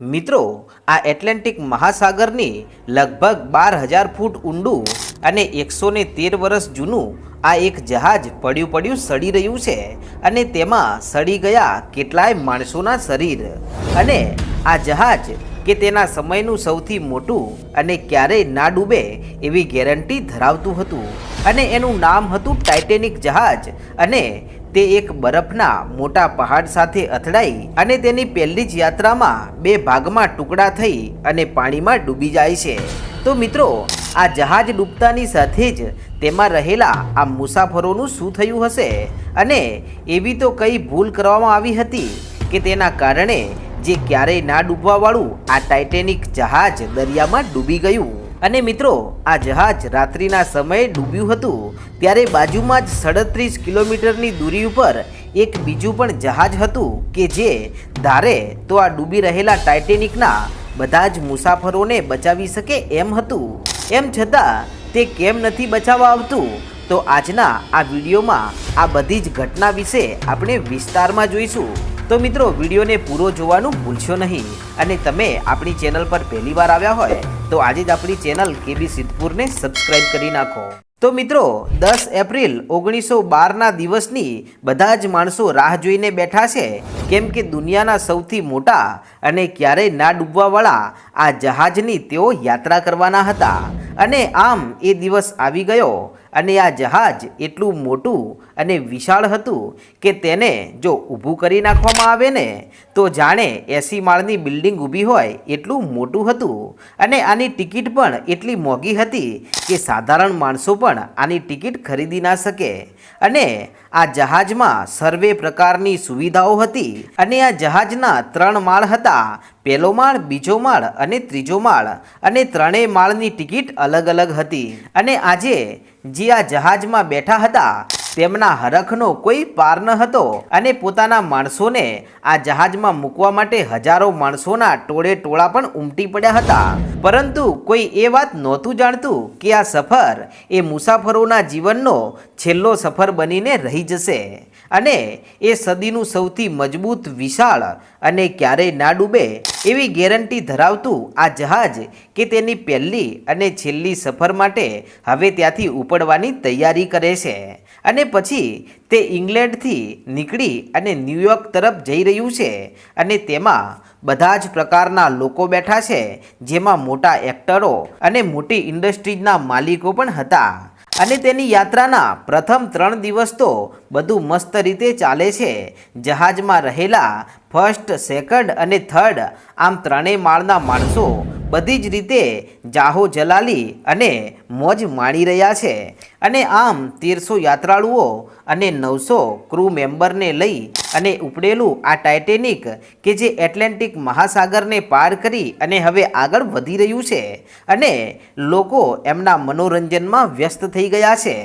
મિત્રો, આ એટલાન્ટિક મહાસાગરની લગભગ બાર હજાર ફૂટ ઊંડું અને એકસો ને તેર વર્ષ જૂનું આ એક જહાજ પડ્યું પડ્યું સડી રહ્યું છે અને તેમાં સડી ગયા કેટલાય માણસોના શરીર. અને આ જહાજ કે તેના સમયનું સૌથી મોટું અને ક્યારેય ના ડૂબે એવી ગેરંટી ધરાવતું હતું. અને એનું નામ હતું ટાઇટેનિક જહાજ અને તે એક બરફના મોટા પહાડ સાથે અથડાઈ અને તેની પહેલી જ યાત્રામાં બે ભાગમાં ટુકડા થઈ અને પાણીમાં ડૂબી જાય છે. તો મિત્રો, આ જહાજ ડૂબતાની સાથે જ તેમાં રહેલા આ મુસાફરોનું શું થયું હશે? અને એવી તો કઈ ભૂલ કરવામાં આવી હતી કે તેના કારણે જે ક્યારેય ના ડૂબવાવાળું આ ટાઇટેનિક જહાજ દરિયામાં ડૂબી ગયું? અને મિત્રો, આ જહાજ રાત્રિના સમયે ડૂબ્યું હતું, ત્યારે બાજુમાં જ સડત્રીસ કિલોમીટરની દૂરી ઉપર એક બીજું પણ જહાજ હતું કે જે ધારે તો આ ડૂબી રહેલા ટાઇટેનિકના બધા જ મુસાફરોને બચાવી શકે એમ હતું. એમ છતાં, તે કેમ નથી બચાવવા આવતું? તો આજના આ વિડીયોમાં આ બધી જ ઘટના વિશે આપણે વિસ્તારમાં જોઈશું. તો મિત્રો, વિડીયોને પૂરો જોવાનું ભૂલશો નહીં. અને તમે આપણી ચેનલ પર પહેલી વાર આવ્યા હોય, તો આજે જ આપણી ચેનલ કેબી સિદ્ધપુરને સબસ્ક્રાઇબ કરી નાખો. તો મિત્રો, દસ એપ્રિલ ઓગણીસો બારના દિવસની બધા જ માણસો રાહ જોઈને બેઠા છે, કેમ કે દુનિયાના સૌથી મોટા અને ક્યારેય ના ડૂબવાવાળા આ જહાજની તેઓ યાત્રા કરવાના હતા. અને આમ એ દિવસ આવી ગયો અને આ જહાજ એટલું મોટું અને વિશાળ હતું કે તેને જો ઊભું કરી નાખવામાં આવે ને, તો જાણે એસી માળની બિલ્ડિંગ ઊભી હોય એટલું મોટું હતું. અને આની ટિકિટ પણ એટલી મોંઘી હતી કે સાધારણ માણસો પણ આની ટિકિટ ખરીદી ના શકે. અને આ જહાજમાં સર્વે પ્રકારની સુવિધાઓ હતી. અને આ જહાજના ત્રણ માળ હતા. પહેલો માળ, બીજો માળ અને ત્રીજો માળ. અને ત્રણેય માળની ટિકિટ અલગ અલગ હતી. અને આજે જે આ જહાજમાં બેઠા હતા, તેમના હરખનો કોઈ પાર ન હતો અને પોતાના માણસોને આ જહાજમાં મૂકવા માટે હજારો માણસોના ટોળે ટોળા પણ ઉમટી પડ્યા હતા. પરંતુ કોઈ એ વાત નહોતું જાણતું કે આ સફર એ મુસાફરોના જીવનનો છેલ્લો સફર બનીને રહી જશે. અને એ સદીનું સૌથી મજબૂત વિશાળ અને ક્યારેય ના ડૂબે એવી ગેરંટી ધરાવતું આ જહાજ કે તેની પહેલી અને છેલ્લી સફર માટે હવે ત્યાંથી ઉપડવાની તૈયારી કરે છે. અને પછી તે ઇંગ્લેન્ડથી નીકળી અને ન્યૂયોર્ક તરફ જઈ રહ્યું છે અને તેમાં બધા જ પ્રકારના લોકો બેઠા છે, જેમાં મોટા એક્ટરો અને મોટી ઇન્ડસ્ટ્રીઝના માલિકો પણ હતા. અને તેની યાત્રાના પ્રથમ ત્રણ દિવસ તો બધું મસ્ત રીતે ચાલે છે. જહાજમાં રહેલા ફર્સ્ટ સેકન્ડ અને થર્ડ આમ ત્રણેય માળના માણસો બધી જ રીતે જાહો જલાલી અને મોજ માણી રહ્યા છે. અને આમ તેરસો યાત્રાળુઓ અને નવસો ક્રૂ મેમ્બરને લઈ અને ઉપડેલું આ ટાઇટેનિક કે જે એટલાન્ટિક મહાસાગરને પાર કરી અને હવે આગળ વધી રહ્યું છે. અને લોકો એમના મનોરંજનમાં વ્યસ્ત થઈ ગયા છે.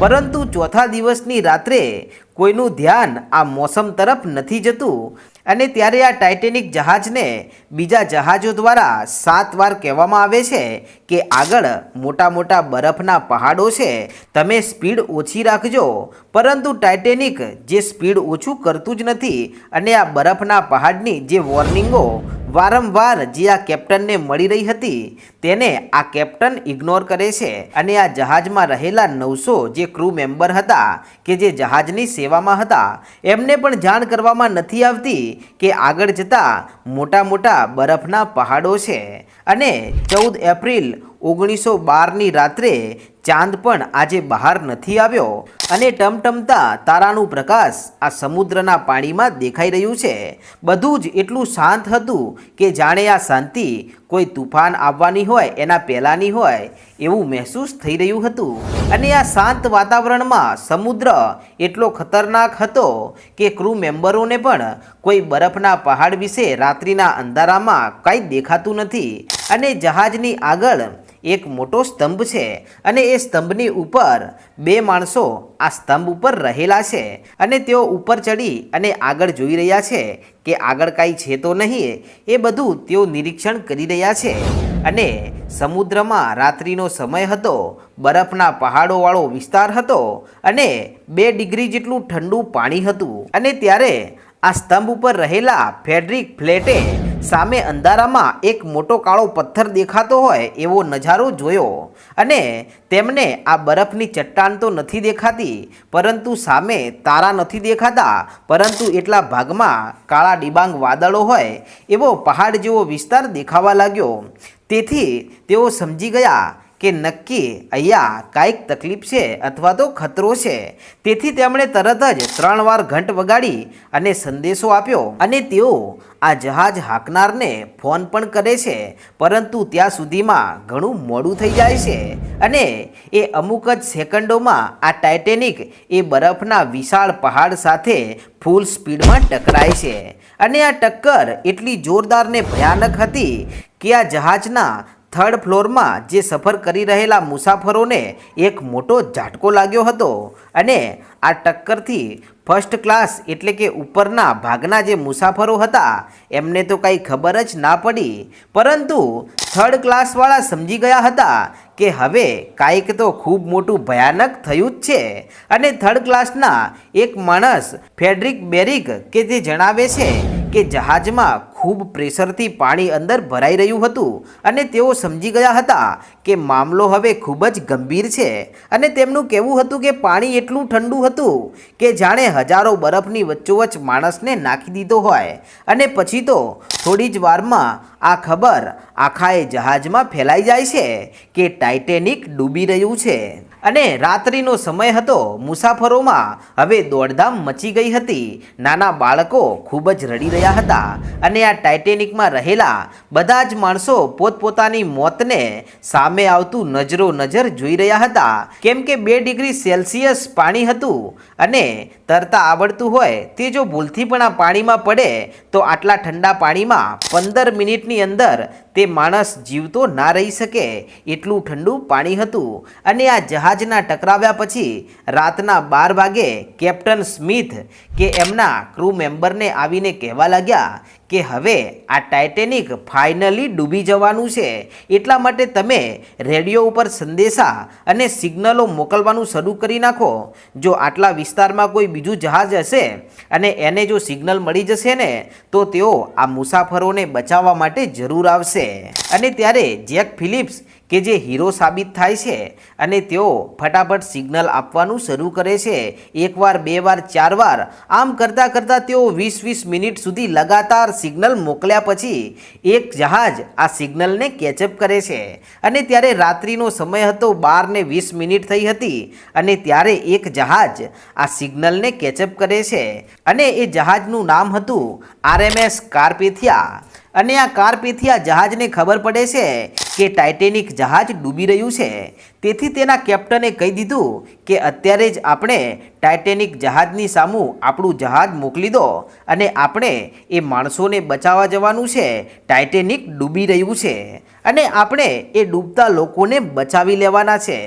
પરંતુ ચોથા દિવસની રાત્રે કોઈનું ધ્યાન આ મોસમ તરફ નથી જતું અને ત્યારે આ ટાઇટેનિક જહાજને બીજા જહાજો દ્વારા સાત વાર કહેવામાં આવે છે કે આગળ મોટા મોટા બરફના પહાડો છે, તમે સ્પીડ ઓછી રાખજો. પરંતુ ટાઇટેનિક જે સ્પીડ ઓછું કરતું જ નથી અને આ બરફના પહાડની જે વોર્નિંગો વારંવાર જે આ કેપ્ટનને મળી રહી હતી, તેને આ કેપ્ટન ઇગ્નોર કરે છે. અને આ જહાજમાં રહેલા નવસો જે ક્રૂ મેમ્બર હતા કે જે જહાજની સેવામાં હતા, એમને પણ જાણ કરવામાં નથી આવતી કે આગળ જતાં મોટા મોટા બરફના પહાડો છે. અને ચૌદ એપ્રિલ ઓગણીસો બારની રાત્રે ચાંદ પણ આજે બહાર નથી આવ્યો અને ટમટમતા તારાનું પ્રકાશ આ સમુદ્રના પાણીમાં દેખાઈ રહ્યું છે. બધું જ એટલું શાંત હતું કે જાણે આ શાંતિ કોઈ તુફાન આવવાની હોય, એના પહેલાંની હોય એવું મહેસૂસ થઈ રહ્યું હતું. અને આ શાંત વાતાવરણમાં સમુદ્ર એટલો ખતરનાક હતો કે ક્રૂ મેમ્બરોને પણ કોઈ બરફના પહાડ વિશે રાત્રિના અંધારામાં કાંઈ દેખાતું નથી. અને જહાજની આગળ એક મોટો સ્તંભ છે અને એ સ્તંભની ઉપર બે માણસો આ સ્તંભ ઉપર રહેલા છે અને તેઓ ઉપર ચડી અને આગળ જોઈ રહ્યા છે કે આગળ કાંઈ છે તો નહીં, એ બધું તેઓ નિરીક્ષણ કરી રહ્યા છે. અને સમુદ્રમાં રાત્રિનો સમય હતો, બરફના પહાડોવાળો વિસ્તાર હતો અને બે ડિગ્રી જેટલું ઠંડુ પાણી હતું. અને ત્યારે આ સ્તંભ ઉપર રહેલા ફેડરિક ફ્લેટે સામે અંધારામાં એક મોટો કાળો પથ્થર દેખાતો હોય એવો નજારો જોયો. અને તેમને આ બરફની ચટ્ટાન તો નથી દેખાતી, પરંતુ સામે તારા નથી દેખાતા, પરંતુ એટલા ભાગમાં કાળા ડિબાંગ વાદળો હોય એવો પહાડ જેવો વિસ્તાર દેખાવા લાગ્યો. તેથી તેઓ સમજી ગયા કે નક્કી અહીંયા કાંઈક તકલીફ છે અથવા તો ખતરો છે. તેથી તેમણે તરત જ ત્રણ વાર ઘંટ વગાડી અને સંદેશો આપ્યો અને તેઓ આ જહાજ હાંકનારને ફોન પણ કરે છે, પરંતુ ત્યાં સુધીમાં ઘણું મોડું થઈ જાય છે અને એ અમુક જ સેકન્ડોમાં આ ટાઇટેનિક એ બરફના વિશાળ પહાડ સાથે ફૂલ સ્પીડમાં ટકરાય છે. અને આ ટક્કર એટલી જોરદાર ને ભયાનક હતી કે આ જહાજના થર્ડ ફ્લોરમાં જે સફર કરી રહેલા મુસાફરોને એક મોટો ઝાટકો લાગ્યો હતો અને આ ટક્કરથી ફર્સ્ટ ક્લાસ એટલે કે ઉપરના ભાગના જે મુસાફરો હતા, એમને તો કાંઈ ખબર જ ના પડી. પરંતુ થર્ડ ક્લાસવાળા સમજી ગયા હતા કે હવે કાંઈક તો ખૂબ મોટું ભયાનક થયું જ છે. અને થર્ડ ક્લાસના એક માણસ ફેડરિક બેરિક કે જે જણાવે છે કે જહાજમાં ખૂબ પ્રેશરથી પાણી અંદર ભરાઈ રહ્યું હતું અને તેઓ સમજી ગયા હતા કે મામલો હવે ખૂબ જ ગંભીર છે અને તેમનું કહેવું હતું કે પાણી એટલું ઠંડુ હતું કે જાણે હજારો બરફની વચ્ચોવચ્ચ માણસને નાખી દીધો હોય. અને પછી તો થોડી જ વારમાં આ ખબર આખાએ જહાજમાં ફેલાઈ જાય છે કે ટાઇટેનિક ડૂબી રહ્યું છે. અને રાત્રિનો સમય હતો, મુસાફરોમાં હવે દોડધામ મચી ગઈ હતી. નાના બાળકો ખૂબ જ રડી રહ્યા હતા અને આ ટાઇટેનિકમાં રહેલા બધા જ માણસો પોતપોતાની મોતને સામે આવતું નજરો નજર જોઈ રહ્યા હતા. કેમ કે બે ડિગ્રી સેલ્સિયસ પાણી હતું અને તરતા આવડતું હોય તે જો ભૂલથી પણ આ પાણીમાં પડે, તો આટલા ઠંડા પાણીમાં પંદર મિનિટની અંદર તે માણસ જીવતો ના રહી શકે. એટલું ઠંડુ પાણી હતું અને આ જહાજના ટકરાવ્યા પછી રાતના બાર વાગે કેપ્ટન સ્મિથ કે એમના ક્રૂ મેમ્બરને આવીને કહેવા લાગ્યા કે હવે આ ટાઇટેનિક ફાઇનલી ડૂબી જવાનું છે. એટલા માટે તમે રેડિયો ઉપર સંદેશા અને સિગ્નલો મોકલવાનું શરૂ કરી નાખો. જો આટલા વિસ્તારમાં કોઈ બીજું જહાજ હશે અને એને જો સિગ્નલ મળી જશે ને, તો તેઓ આ મુસાફરોને બચાવવા માટે જરૂર આવશે. અને ત્યારે જેક ફિલિપ્સ, કે જે હીરો સાબિત થાય છે અને તેઓ ફટાફટ સિગ્નલ આપવાનું શરૂ કરે છે, એકવાર, બે વાર, ચાર વાર, આમ કરતાં કરતાં તેઓ વીસ વીસ મિનિટ સુધી લગાતાર સિગ્નલ મોકલ્યા પછી એક જહાજ આ સિગ્નલને કેચઅપ કરે છે. અને ત્યારે રાત્રિનો સમય હતો બાર ને વીસ મિનિટ થઈ હતી અને ત્યારે એક જહાજ આ સિગ્નલને કેચઅપ કરે છે. અને એ જહાજનું નામ હતું આરએમએસ કાર્પેથિયા. અને આ કાર્પેથિયા જહાજને ખબર પડે છે કે ટાઇટેનિક જહાજ ડૂબી રહ્યું છે. તેથી તેના કેપ્ટને કહી દીધું કે અત્યારે જ આપણે ટાઇટેનિક જહાજની સામું આપણું જહાજ મોકલી દો અને આપણે એ માણસોને બચાવવા જવાનું છે. ટાઇટેનિક ડૂબી રહ્યું છે અને આપણે એ ડૂબતા લોકોને બચાવી લેવાના છે.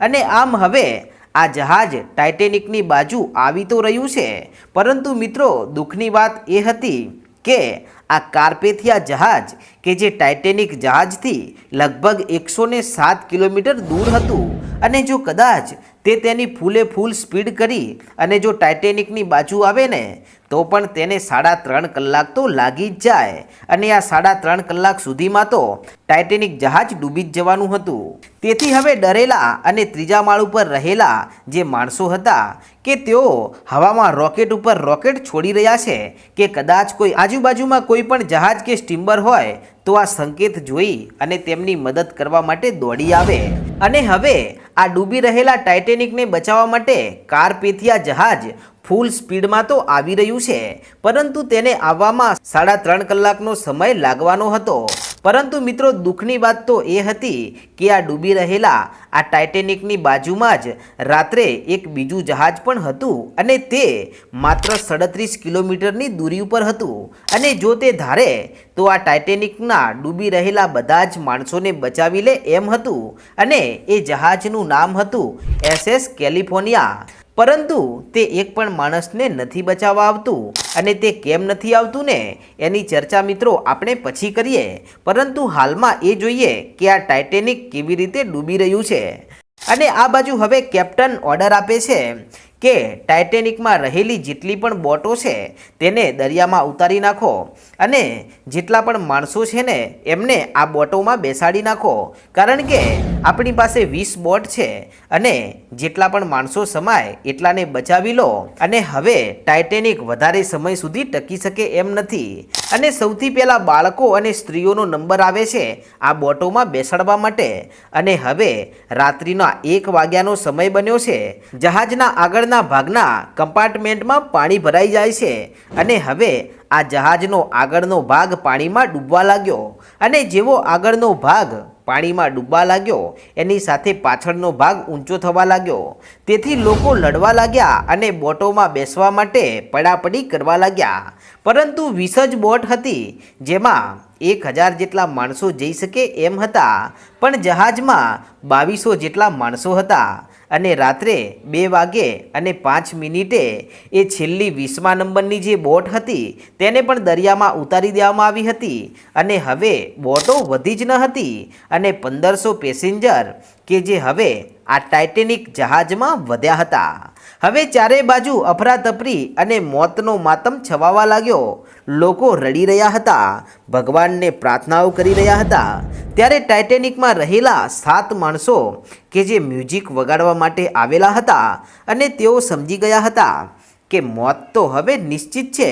અને આમ હવે આ જહાજ ટાઇટેનિકની બાજુ આવી તો રહ્યું છે. પરંતુ મિત્રો, દુઃખની વાત એ હતી કે આ કાર્પેથિયા જહાજ, કે જે ટાઇટેનિક જહાજથી લગભગ એકસો ને સાત કિલોમીટર દૂર હતું. અને જો કદાચ તે તેની ફૂલે ફૂલ સ્પીડ કરી અને જો ટાઇટેનિકની બાજુ આવે ને તો પણ તેને સાડા ત્રણ કલાક તો લાગી જ જાય. અને આ સાડા ત્રણ કલાક સુધીમાં તો ટાઇટેનિક જહાજ ડૂબી જ જવાનું હતું. તેથી હવે ડરેલા અને ત્રીજા માળ ઉપર રહેલા જે માણસો હતા કે તેઓ હવામાં રોકેટ ઉપર રોકેટ છોડી રહ્યા છે કે કદાચ કોઈ આજુબાજુમાં કોઈ પણ જહાજ કે સ્ટીમ્બર હોય તો આ સંકેત જોઈ અને તેમની મદદ કરવા માટે દોડી આવે. અને હવે આ ડૂબી રહેલા ટાઇટેનિકને બચાવવા માટે કારપેથિયા જહાજ ફૂલ સ્પીડમાં તો આવી રહ્યું છે, પરંતુ તેને આવવામાં સાડા ત્રણ કલાકનો સમય લાગવાનો હતો. પરંતુ મિત્રો, દુઃખની વાત તો એ હતી કે આ ડૂબી રહેલા આ ટાઇટેનિકની બાજુમાં જ રાત્રે એક બીજું જહાજ પણ હતું અને તે માત્ર સડત્રીસ કિલોમીટરની દૂરી ઉપર હતું. અને જો તે ધારે, તો આ ટાઇટેનિકના ડૂબી રહેલા બધા જ માણસોને બચાવી લે એમ હતું. અને એ જહાજનું નામ હતું એસએસ કેલિફોર્નિયા. પરંતુ તે એક પણ માણસને નથી બચાવવા આવતું અને તે કેમ નથી આવતું ને એની ચર્ચા મિત્રો આપણે પછી કરીએ. પરંતુ હાલમાં એ જોઈએ કે આ ટાઇટેનિક કેવી રીતે ડૂબી રહ્યું છે. અને આ બાજુ હવે કેપ્ટન ઓર્ડર આપે છે. કે ટાઇટેનિકમાં રહેલી જેટલી પણ બોટો છે, તેને દરિયામાં ઉતારી નાખો અને જેટલા પણ માણસો છે ને, એમને આ બોટોમાં બેસાડી નાખો. કારણ કે આપણી પાસે વીસ બોટ છે અને જેટલા પણ માણસો સમાય એટલાને બચાવી લો. અને હવે ટાઇટેનિક વધારે સમય સુધી ટકી શકે એમ નથી. અને સૌથી પહેલાં બાળકો અને સ્ત્રીઓનો નંબર આવે છે આ બોટોમાં બેસાડવા માટે. અને હવે રાત્રિના એક વાગ્યાનો સમય બન્યો છે. જહાજના આગળના ભાગના કમ્પાર્ટમેન્ટમાં પાણી ભરાઈ જાય છે અને હવે આ જહાજનો આગળનો ભાગ પાણીમાં ડૂબવા લાગ્યો અને જેવો આગળનો ભાગ પાણીમાં ડૂબવા લાગ્યો, એની સાથે પાછળનો ભાગ ઊંચો થવા લાગ્યો. તેથી લોકો લડવા લાગ્યા અને બોટોમાં બેસવા માટે પડાપડી કરવા લાગ્યા. પરંતુ વીસ જ બોટ હતી, જેમાં એક હજાર જેટલા માણસો જઈ શકે એમ હતા. પણ જહાજમાં બાવીસો જેટલા માણસો હતા. અને રાત્રે બે વાગે અને પાંચ મિનિટે એ છેલ્લી વીસમા નંબરની જે બોટ હતી તેને પણ દરિયામાં ઉતારી દેવામાં આવી હતી. અને હવે બોટો વધી જ ન હતી અને પંદરસો પેસેન્જર કે જે હવે આ ટાઇટેનિક જહાજમાં વધ્યા હતા. હવે ચારે બાજુ અફરાતફરી અને મોતનો માતમ છવાવા લાગ્યો. લોકો રડી રહ્યા હતા. ભગવાનને પ્રાર્થનાઓ કરી રહ્યા હતા. ત્યારે ટાઇટેનિકમાં રહેલા સાત માણસો કે જે મ્યુઝિક વગાડવા માટે આવેલા હતા અને તેઓ સમજી ગયા હતા કે મોત તો હવે નિશ્ચિત છે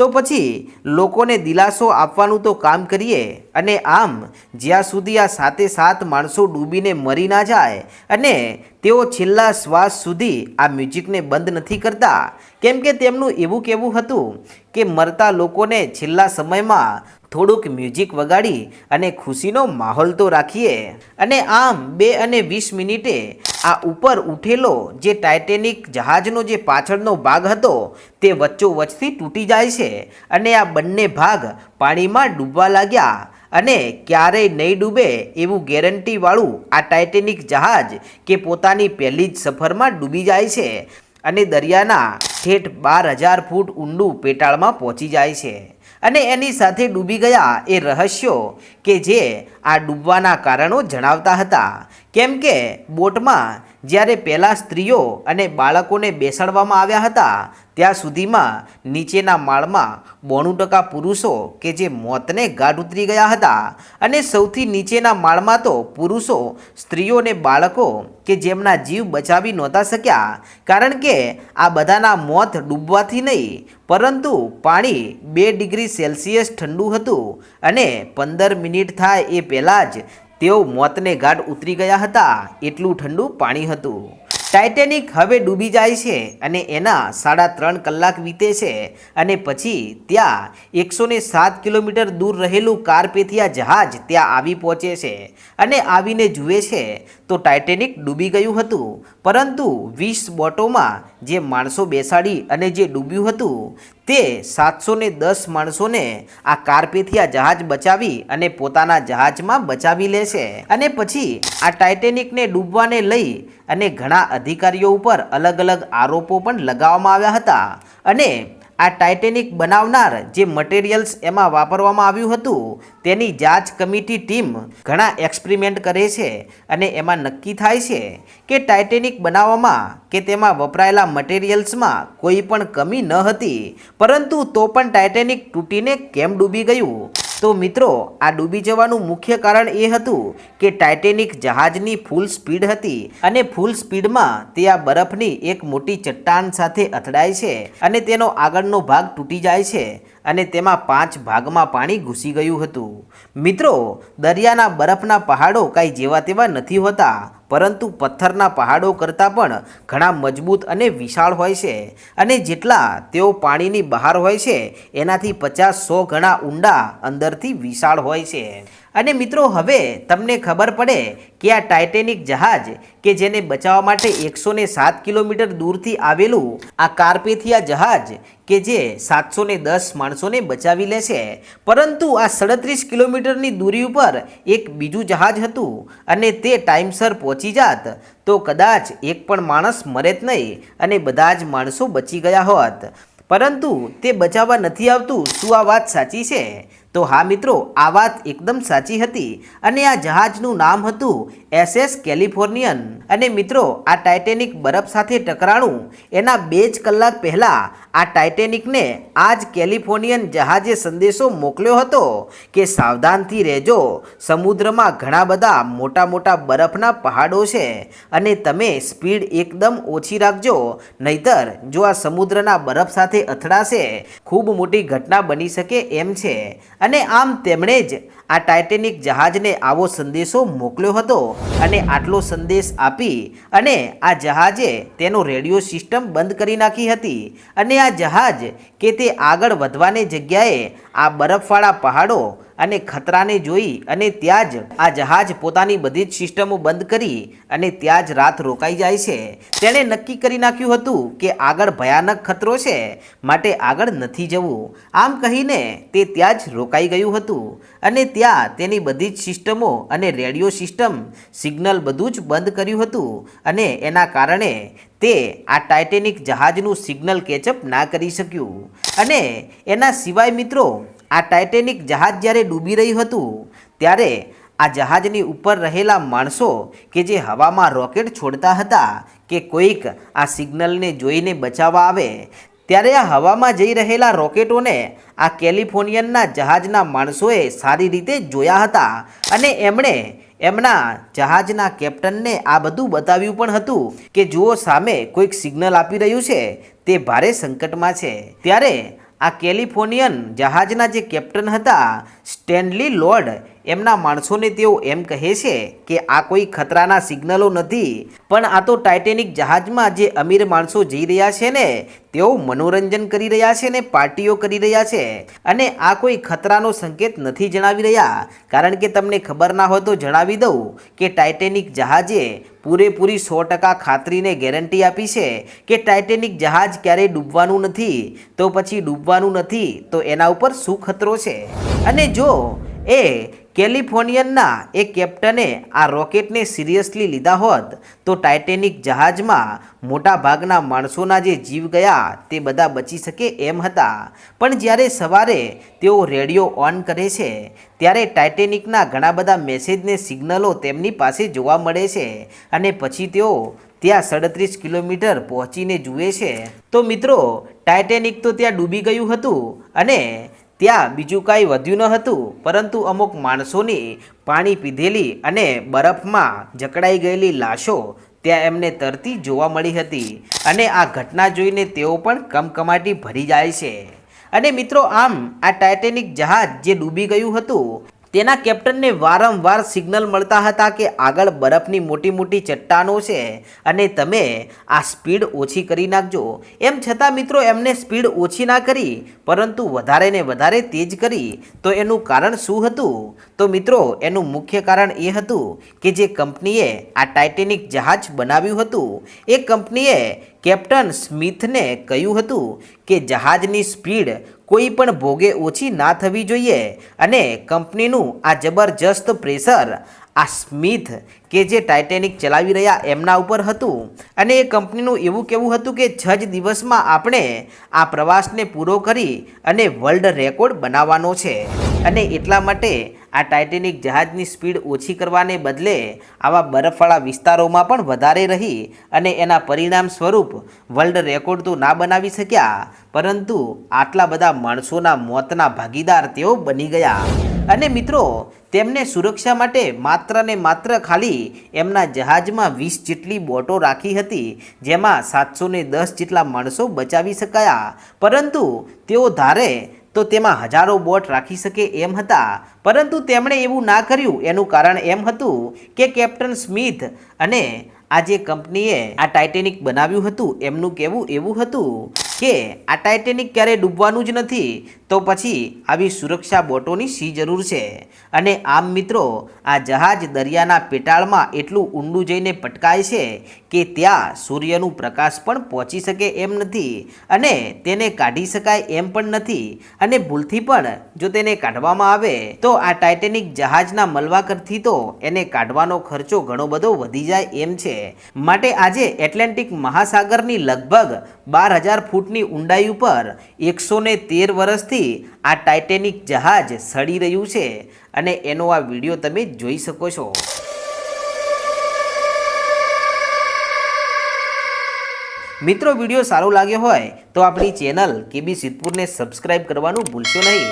તો પછી લોકોને દિલાસો આપવાનું તો કામ કરીએ અને આમ જ્યાં સુધી આ સાતે સાત માણસો ડૂબીને મરી ના જાય અને તેઓ છેલ્લા શ્વાસ સુધી આ મ્યુઝિકને બંધ નથી કરતા, કેમ કે તેમનું એવું કહેવું હતું કે મરતા લોકોને છેલ્લા સમયમાં થોડુંક મ્યુઝિક વગાડી અને ખુશીનો માહોલ તો રાખીએ. અને આમ બે અને વીસ મિનિટે આ ઉપર ઉઠેલો જે ટાઇટેનિક જહાજનો જે પાછળનો ભાગ હતો, તે વચ્ચોવચ્ચથી તૂટી જાય છે અને આ બંને ભાગ પાણીમાં ડૂબવા લાગ્યા. અને ક્યારેય નહીં ડૂબે એવું ગેરંટીવાળું આ ટાઇટેનિક જહાજ કે પોતાની પહેલી જ સફરમાં ડૂબી જાય છે. અને દરિયાના ઠેઠ બાર હજાર ફૂટ ઊંડું પેટાળમાં પહોંચી જાય છે. અને એની સાથે ડૂબી ગયા એ રહસ્યો કે જે આ ડૂબવાના કારણો જણાવતા હતા. કેમ કે બોટમાં જ્યારે પહેલાં સ્ત્રીઓ અને બાળકોને બેસાડવામાં આવ્યા હતા ત્યાં સુધીમાં નીચેના માળમાં બોણું ટકા પુરુષો કે જે મોતને ગાઢ ઉતરી ગયા હતા અને સૌથી નીચેના માળમાં તો પુરુષો, સ્ત્રીઓ અને બાળકો કે જેમના જીવ બચાવી નહોતા શક્યા. કારણ કે આ બધાના મોત ડૂબવાથી નહીં, પરંતુ પાણી બે ડિગ્રી સેલ્સિયસ ઠંડુ હતું અને પંદર મિનિટ થાય એ પહેલાં જ તેઓ મોતને ગાઢ ઉતરી ગયા હતા. એટલું ઠંડુ પાણી હતું. ટાઇટેનિક હવે ડૂબી જાય છે અને એના સાડા ત્રણ કલાક વીતે છે અને પછી ત્યાં એકસો ને સાત કિલોમીટર દૂર રહેલું કારપેથિયા જહાજ ત્યાં આવી પહોંચે છે અને આવીને જુએ છે તો ટાઇટેનિક ડૂબી ગયું હતું. પરંતુ વીસ બોટોમાં જે માણસો બેસાડી અને જે ડૂબ્યું હતું, તે સાતસો ને દસ માણસોને આ કારપેથિયા જહાજ બચાવી અને પોતાના જહાજમાં બચાવી લેશે અને પછી આ ટાઇટેનિકને ડૂબવાને લઈ અને ઘણા અધિકારીઓ ઉપર અલગ અલગ આરોપો પણ લગાવવામાં આવ્યા હતા. અને આ ટાઇટેનિક બનાવનાર જે મટીરિયલ્સ એમાં વાપરવામાં આવ્યું હતું, તેની જાંચ કમિટી ટીમ ઘણા એક્સપેરિમેન્ટ કરે છે અને એમાં નક્કી થાય છે કે ટાઇટેનિક બનાવવામાં કે તેમાં વપરાયેલા મટીરિયલ્સમાં કોઈ પણ કમી ન હતી, પરંતુ તો પણ ટાઇટેનિક તૂટીને કેમ ડૂબી ગયું? તો મિત્રો, આ ડૂબી જવાનું મુખ્ય કારણ એ હતું કે ટાઇટેનિક જહાજની ફૂલ સ્પીડ હતી અને ફૂલ સ્પીડમાં તે આ બરફની એક મોટી ચટ્ટાન સાથે અથડાય છે અને તેનો આગળનો ભાગ તૂટી જાય છે અને તેમાં પાંચ ભાગમાં પાણી ઘૂસી ગયું હતું. મિત્રો, દરિયાના બરફના પહાડો કાંઈ જેવા તેવા નથી હોતા. પરંતુ પથ્થરના પહાડો કરતાં પણ ઘણા મજબૂત અને વિશાળ હોય છે. અને જેટલા તેઓ પાણીની બહાર હોય છે, એનાથી પચાસ સો ગણા ઊંડા અંદરથી વિશાળ હોય છે. અને મિત્રો, હવે તમને ખબર પડે કે આ ટાઇટેનિક જહાજ, કે જેને બચાવવા માટે એકસો સાત કિલોમીટર દૂરથી આવેલું આ કાર્પેથિયા જહાજ, કે જે સાતસો દસ માણસોને બચાવી લેશે. પરંતુ આ સડત્રીસ કિલોમીટરની દૂરી ઉપર એક બીજું જહાજ હતું અને તે ટાઈમસર પહોંચી જાત, તો કદાચ એક પણ માણસ મરે જ નહીં અને બધા જ માણસો બચી ગયા હોત. પરંતુ તે બચાવવા નથી આવતું, શું આ વાત સાચી છે? તો હા મિત્રો આ વાત એકદમ સાચી હતી અને આ જહાજનું નામ હતું એસએસ કેલિફોર્નિયન. અને મિત્રો, આ ટાઇટેનિક બરફ સાથે ટકરાણું, એના બે જ કલાક પહેલાં આ ટાઇટેનિકને આ જ કેલિફોર્નિયન જહાજે સંદેશો મોકલ્યો હતો કે સાવધાનથી રહેજો. સમુદ્રમાં ઘણા બધા મોટા મોટા બરફના પહાડો છે અને તમે સ્પીડ એકદમ ઓછી રાખજો. નહીતર, જો આ સમુદ્રના બરફ સાથે અથડાશે, ખૂબ મોટી ઘટના બની શકે એમ છે. અને આમ તેમણે જ આ ટાઇટેનિક જહાજને આવો સંદેશો મોકલ્યો હતો. અને આટલો સંદેશ આપી અને આ જહાજે તેનો રેડિયો સિસ્ટમ બંધ કરી નાખી હતી અને આ જહાજ કે તે આગળ વધવાની જગ્યાએ આ બરફવાળા પહાડો અને ખતરાને જોઈ અને ત્યાં જ આ જહાજ પોતાની બધી જ સિસ્ટમો બંધ કરી અને ત્યાં જ રાત રોકાઈ જાય છે. તેણે નક્કી કરી નાખ્યું હતું કે આગળ ભયાનક ખતરો છે, માટે આગળ નથી જવું. આમ કહીને તે ત્યાં જ રોકાઈ ગયું હતું અને ત્યાં તેની બધી જ સિસ્ટમો અને રેડિયો સિસ્ટમ, સિગ્નલ બધું જ બંધ કર્યું હતું અને એના કારણે તે આ ટાઇટેનિક જહાજનું સિગ્નલ કેચઅપ ના કરી શક્યું. અને એના સિવાય મિત્રો આ ટાઇટેનિક જહાજ જ્યારે ડૂબી રહ્યું હતું, ત્યારે આ જહાજની ઉપર રહેલા માણસો કે જે હવામાં રોકેટ છોડતા હતા કે કોઈક આ સિગ્નલને જોઈને બચાવવા આવે, ત્યારે આ હવામાં જઈ રહેલા રોકેટોને આ કેલિફોર્નિયનના જહાજના માણસોએ સારી રીતે જોયા હતા અને એમણે એમના જહાજના કેપ્ટનને આ બધું બતાવ્યું પણ હતું કે જુઓ સામે કોઈક સિગ્નલ આપી રહ્યું છે, તે ભારે સંકટમાં છે. ત્યારે આ કેલિફોર્નિયન જહાજના જે કેપ્ટન હતા સ્ટેનલી લોર્ડ એમના માણસોને તેઓ એમ કહે છે કે આ કોઈ ખતરાના સિગ્નલો નથી, પણ આ તો ટાઇટેનિક જહાજમાં જે અમીર માણસો જઈ રહ્યા છે ને, તેઓ મનોરંજન કરી રહ્યા છે ને, પાર્ટીઓ કરી રહ્યા છે. અને આ કોઈ ખતરાનો સંકેત નથી જણાવી રહ્યા. કારણ કે તમને ખબર ના હોય તો જણાવી દઉં કે ટાઇટેનિક જહાજે પૂરેપૂરી સો ટકા ખાતરીને ગેરંટી આપી છે કે ટાઇટેનિક જહાજ ક્યારેય ડૂબવાનું નથી. તો પછી ડૂબવાનું નથી તો એના ઉપર શું ખતરો છે? અને જો એ કેલિફોર્નિયનના એ કેપ્ટને આ રોકેટને સિરિયસલી લીધા હોત, તો ટાઇટેનિક જહાજમાં મોટા ભાગના માણસોના જે જીવ ગયા તે બધા બચી શકે એમ હતા. પણ જ્યારે સવારે તેઓ રેડિયો ઓન કરે છે, ત્યારે ટાઇટેનિકના ઘણા બધા મેસેજને સિગ્નલો તેમની પાસે જોવા મળે છે અને પછી તેઓ ત્યાં સડત્રીસ કિલોમીટર પહોંચીને જુએ છે. તો મિત્રો, ટાઇટેનિક તો ત્યાં ડૂબી ગયું હતું અને ત્યાં બીજું કાંઈ વધ્યું ન હતું, પરંતુ અમુક માણસોની પાણી પીધેલી અને બરફમાં જકડાઈ ગયેલી લાશો ત્યાં એમને તરતી જોવા મળી હતી અને આ ઘટના જોઈને તેઓ પણ કમકમાટી ભરી જાય છે. અને મિત્રો, આમ આ ટાઇટેનિક જહાજ જે ડૂબી ગયું હતું તેના કેપ્ટનને વારંવાર સિગ્નલ મળતા હતા કે આગળ બરફની મોટી મોટી ચટ્ટાનો છે અને તમે આ સ્પીડ ઓછી કરી નાખજો. એમ છતાં મિત્રો એમને સ્પીડ ઓછી ના કરી, પરંતુ વધારે ને વધારે તેજ કરી. તો એનું કારણ શું હતું? તો મિત્રો, એનું મુખ્ય કારણ એ હતું કે જે કંપનીએ આ ટાઇટેનિક જહાજ બનાવ્યું હતું. એ કંપનીએ કેપ્ટન સ્મિથને કહ્યું હતું કે જહાજની સ્પીડ કોઈ પણ ભોગે ઓછી ના થવી જોઈએ અને કંપનીનું આ જબરજસ્ત પ્રેશર આ સ્મિથ કે જે ટાઇટેનિક ચલાવી રહ્યા એમના ઉપર હતું. અને એ કંપનીનું એવું કહેવું હતું કે છ જ દિવસમાં આપણે આ પ્રવાસને પૂરો કરી અને વર્લ્ડ રેકોર્ડ બનાવવાનો છે. અને એટલા માટે આ ટાઇટેનિક જહાજની સ્પીડ ઓછી કરવાને બદલે આવા બરફવાળા વિસ્તારોમાં પણ વધારે રહી અને એના પરિણામ સ્વરૂપ વર્લ્ડ રેકોર્ડ તો ના બનાવી શક્યા, પરંતુ આટલા બધા માણસોના મોતના ભાગીદાર તેઓ બની ગયા. અને મિત્રો, તેમને સુરક્ષા માટે માત્ર ને માત્ર ખાલી એમના જહાજમાં વીસ જેટલી બોટો રાખી હતી, જેમાં સાતસો ને દસ જેટલા માણસો બચાવી શકાયા. પરંતુ તેઓ ધારે તો તેમાં હજારો બોટ રાખી શકે એમ હતા. પરંતુ તેમણે એવું ના કર્યું. એનું કારણ એમ હતું કે કેપ્ટન સ્મિથ અને આ જે કંપનીએ આ ટાઇટેનિક બનાવ્યું હતું, એમનું કહેવું એવું હતું કે આ ટાઇટેનિક ક્યારે ડૂબવાનું જ નથી, તો પછી આવી સુરક્ષા બોટોની શી જરૂર છે. અને આમ મિત્રો, આ જહાજ દરિયાના પેટાળમાં એટલું ઊંડું જઈને પટકાય છે કે ત્યાં સૂર્યનું પ્રકાશ પણ પહોંચી શકે એમ નથી અને તેને કાઢી શકાય એમ પણ નથી. અને ભૂલથી પણ જો તેને કાઢવામાં આવે, તો આ ટાઇટેનિક જહાજના મલવાકરથી તો એને કાઢવાનો ખર્ચો ઘણો બધો વધી જાય એમ છે. માટે આજે એટલાન્ટિક મહાસાગરની લગભગ બાર હજાર ફૂટની ઊંડાઈ ઉપર એકસો ને તેર વર્ષથી આ ટાઇટેનિક જહાજ સડી રહ્યું છે અને એનો આ વીડિયો તમે જોઈ શકો છો. મિત્રો, વીડિયો સારો લાગ્યો હોય તો આપણી ચેનલ કેબી સિદ્ધપુરને સબસ્ક્રાઈબ કરવાનું ભૂલશો નહીં.